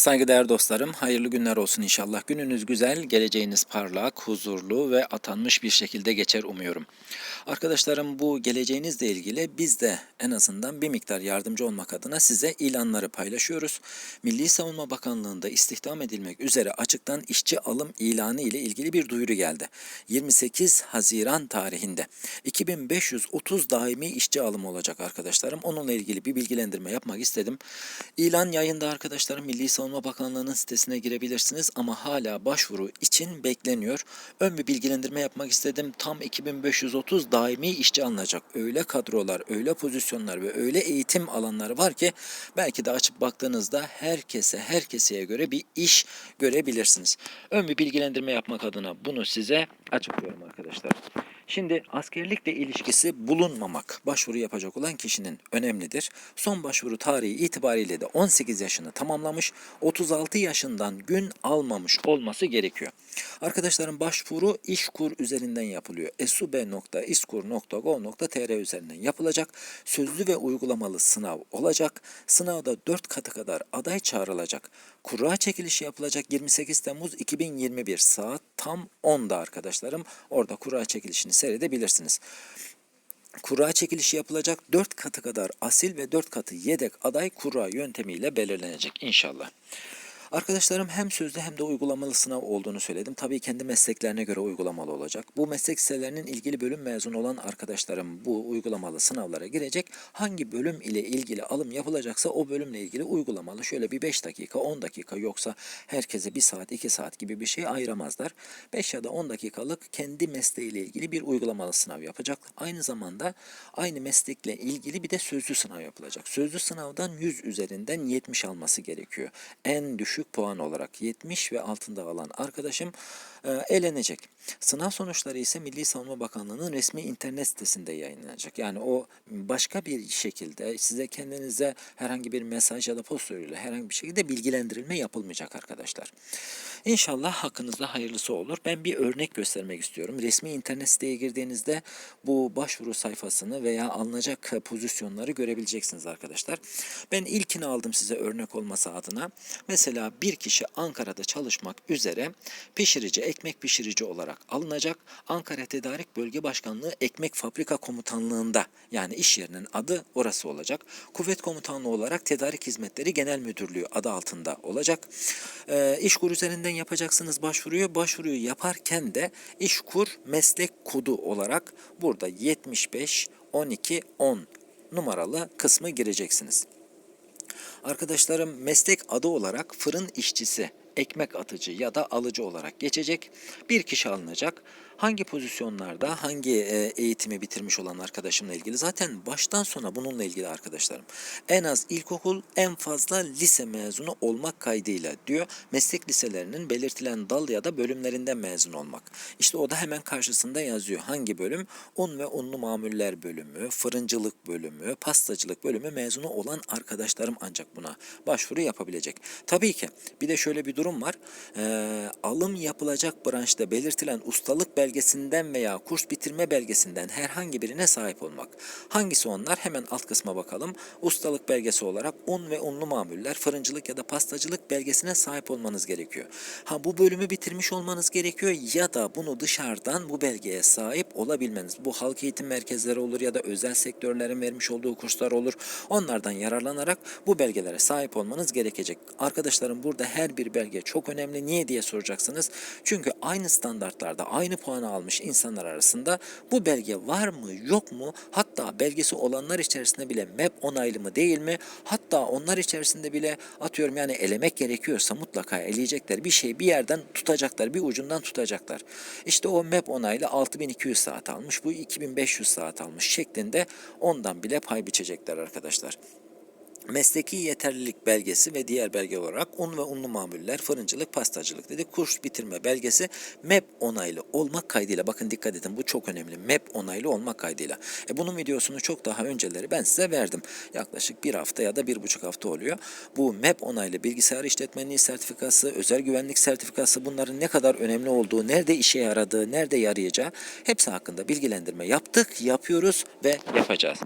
Saygıdeğer dostlarım, hayırlı günler olsun inşallah. Gününüz güzel, geleceğiniz parlak, huzurlu ve atanmış bir şekilde geçer umuyorum. Arkadaşlarım bu geleceğinizle ilgili biz de en azından bir miktar yardımcı olmak adına size ilanları paylaşıyoruz. Milli Savunma Bakanlığı'nda istihdam edilmek üzere açıktan işçi alım ilanı ile ilgili bir duyuru geldi. 28 Haziran tarihinde 2530 daimi işçi alımı olacak arkadaşlarım. Onunla ilgili bir bilgilendirme yapmak istedim. İlan yayında arkadaşlarım Milli Savunma Bakanlığı'nın sitesine girebilirsiniz ama hala başvuru için bekleniyor. Ön bir bilgilendirme yapmak istedim. Tam 2530 daimi işçi alınacak. Öyle kadrolar, öyle pozisyonlar ve öyle eğitim alanları var ki belki de açıp baktığınızda herkese, herkeseye göre bir iş görebilirsiniz. Ön bir bilgilendirme yapmak adına bunu size açıklıyorum arkadaşlar. Şimdi askerlikle ilişkisi bulunmamak başvuru yapacak olan kişinin önemlidir. Son başvuru tarihi itibariyle de 18 yaşını tamamlamış, 36 yaşından gün almamış olması gerekiyor. Arkadaşlarım başvuru İşkur üzerinden yapılıyor. esube.iskur.go.tr üzerinden yapılacak. Sözlü ve uygulamalı sınav olacak. Sınavda 4 katı kadar aday çağrılacak. Kura çekilişi yapılacak 28 Temmuz 2021 saat tam 10'da arkadaşlarım. Orada kura çekilişini seyredebilirsiniz. Kura çekilişi yapılacak 4 katı kadar asil ve 4 katı yedek aday kura yöntemiyle belirlenecek inşallah. Arkadaşlarım hem sözlü hem de uygulamalı sınav olduğunu söyledim. Tabii kendi mesleklerine göre uygulamalı olacak. Bu meslek liselerinin ilgili bölüm mezunu olan arkadaşlarım bu uygulamalı sınavlara girecek. Hangi bölüm ile ilgili alım yapılacaksa o bölümle ilgili uygulamalı şöyle bir 5 dakika 10 dakika yoksa herkese 1 saat 2 saat gibi bir şey ayıramazlar. 5 ya da 10 dakikalık kendi mesleğiyle ilgili bir uygulamalı sınav yapacak. Aynı zamanda aynı meslekle ilgili bir de sözlü sınav yapılacak. Sözlü sınavdan 100 üzerinden 70 alması gerekiyor. En düşük puan olarak 70 ve altında alan arkadaşım e, elenecek. Sınav sonuçları ise Milli Savunma Bakanlığı'nın resmi internet sitesinde yayınlanacak. Yani o başka bir şekilde size kendinize herhangi bir mesaj ya da postörüyle herhangi bir şekilde bilgilendirilme yapılmayacak arkadaşlar. İnşallah hakkınızda hayırlısı olur. Ben bir örnek göstermek istiyorum. Resmi internet siteye girdiğinizde bu başvuru sayfasını veya alınacak pozisyonları görebileceksiniz arkadaşlar. Ben ilkini aldım size örnek olması adına. Mesela bir kişi Ankara'da çalışmak üzere pişirici, ekmek pişirici olarak alınacak. Ankara Tedarik Bölge Başkanlığı Ekmek Fabrika Komutanlığı'nda yani iş yerinin adı orası olacak. Kuvvet Komutanlığı olarak Tedarik Hizmetleri Genel Müdürlüğü adı altında olacak. Ee, İşkur üzerinden yapacaksınız başvuruyu. Başvuruyu yaparken de İşkur meslek kodu olarak burada 75 12 10 numaralı kısmı gireceksiniz. Arkadaşlarım meslek adı olarak fırın işçisi, ekmek atıcı ya da alıcı olarak geçecek. Bir kişi alınacak. Hangi pozisyonlarda hangi e, eğitimi bitirmiş olan arkadaşımla ilgili zaten baştan sona bununla ilgili arkadaşlarım. En az ilkokul en fazla lise mezunu olmak kaydıyla diyor. Meslek liselerinin belirtilen dal ya da bölümlerinden mezun olmak. İşte o da hemen karşısında yazıyor. Hangi bölüm? Un ve unlu mamuller bölümü, fırıncılık bölümü, pastacılık bölümü mezunu olan arkadaşlarım ancak buna başvuru yapabilecek. Tabii ki bir de şöyle bir durum var. Ee, alım yapılacak branşta belirtilen ustalık belgesinden veya kurs bitirme belgesinden herhangi birine sahip olmak. Hangisi onlar? Hemen alt kısma bakalım. Ustalık belgesi olarak un ve unlu mamuller, fırıncılık ya da pastacılık belgesine sahip olmanız gerekiyor. Ha bu bölümü bitirmiş olmanız gerekiyor ya da bunu dışarıdan bu belgeye sahip olabilmeniz. Bu halk eğitim merkezleri olur ya da özel sektörlerin vermiş olduğu kurslar olur. Onlardan yararlanarak bu belgelere sahip olmanız gerekecek. Arkadaşlarım burada her bir belge çok önemli. Niye diye soracaksınız. Çünkü aynı standartlarda aynı puanı almış insanlar arasında bu belge var mı yok mu hatta belgesi olanlar içerisinde bile MEP onaylı mı değil mi hatta onlar içerisinde bile atıyorum yani elemek gerekiyorsa mutlaka eleyecekler bir şey bir yerden tutacaklar bir ucundan tutacaklar. İşte o MEP onaylı 6200 saat almış bu 2500 saat almış şeklinde ondan bile pay biçecekler arkadaşlar. Mesleki yeterlilik belgesi ve diğer belge olarak un ve unlu mamuller, fırıncılık, pastacılık dedi. Kurs bitirme belgesi MEP onaylı olmak kaydıyla. Bakın dikkat edin bu çok önemli. MEP onaylı olmak kaydıyla. E bunun videosunu çok daha önceleri ben size verdim. Yaklaşık bir hafta ya da bir buçuk hafta oluyor. Bu MEP onaylı bilgisayar işletmenliği sertifikası, özel güvenlik sertifikası bunların ne kadar önemli olduğu, nerede işe yaradığı, nerede yarayacağı hepsi hakkında bilgilendirme yaptık, yapıyoruz ve yapacağız.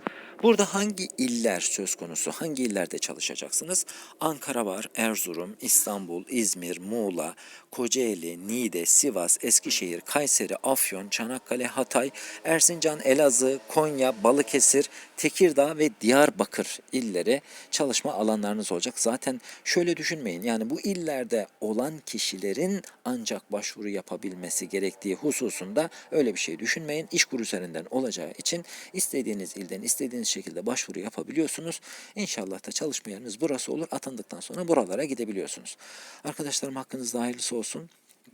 Burada hangi iller söz konusu? Hangi illerde çalışacaksınız? Ankara var, Erzurum, İstanbul, İzmir, Muğla, Kocaeli, Niğde, Sivas, Eskişehir, Kayseri, Afyon, Çanakkale, Hatay, Erzincan, Elazığ, Konya, Balıkesir, Tekirdağ ve Diyarbakır illeri çalışma alanlarınız olacak. Zaten şöyle düşünmeyin yani bu illerde olan kişilerin ancak başvuru yapabilmesi gerektiği hususunda öyle bir şey düşünmeyin. İşkur üzerinden olacağı için istediğiniz ilden istediğiniz şekilde başvuru yapabiliyorsunuz. İnşallah da çalışma yeriniz burası olur. Atandıktan sonra buralara gidebiliyorsunuz. Arkadaşlarım hakkınızda hayırlısı olsun.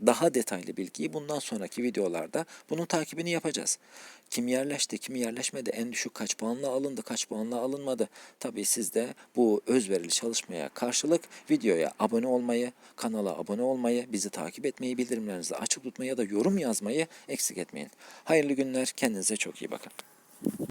Daha detaylı bilgiyi bundan sonraki videolarda bunun takibini yapacağız. Kim yerleşti, kim yerleşmedi, en düşük kaç puanla alındı, kaç puanla alınmadı. Tabii siz de bu özverili çalışmaya karşılık videoya abone olmayı, kanala abone olmayı, bizi takip etmeyi, bildirimlerinizi açık tutmayı ya da yorum yazmayı eksik etmeyin. Hayırlı günler, kendinize çok iyi bakın.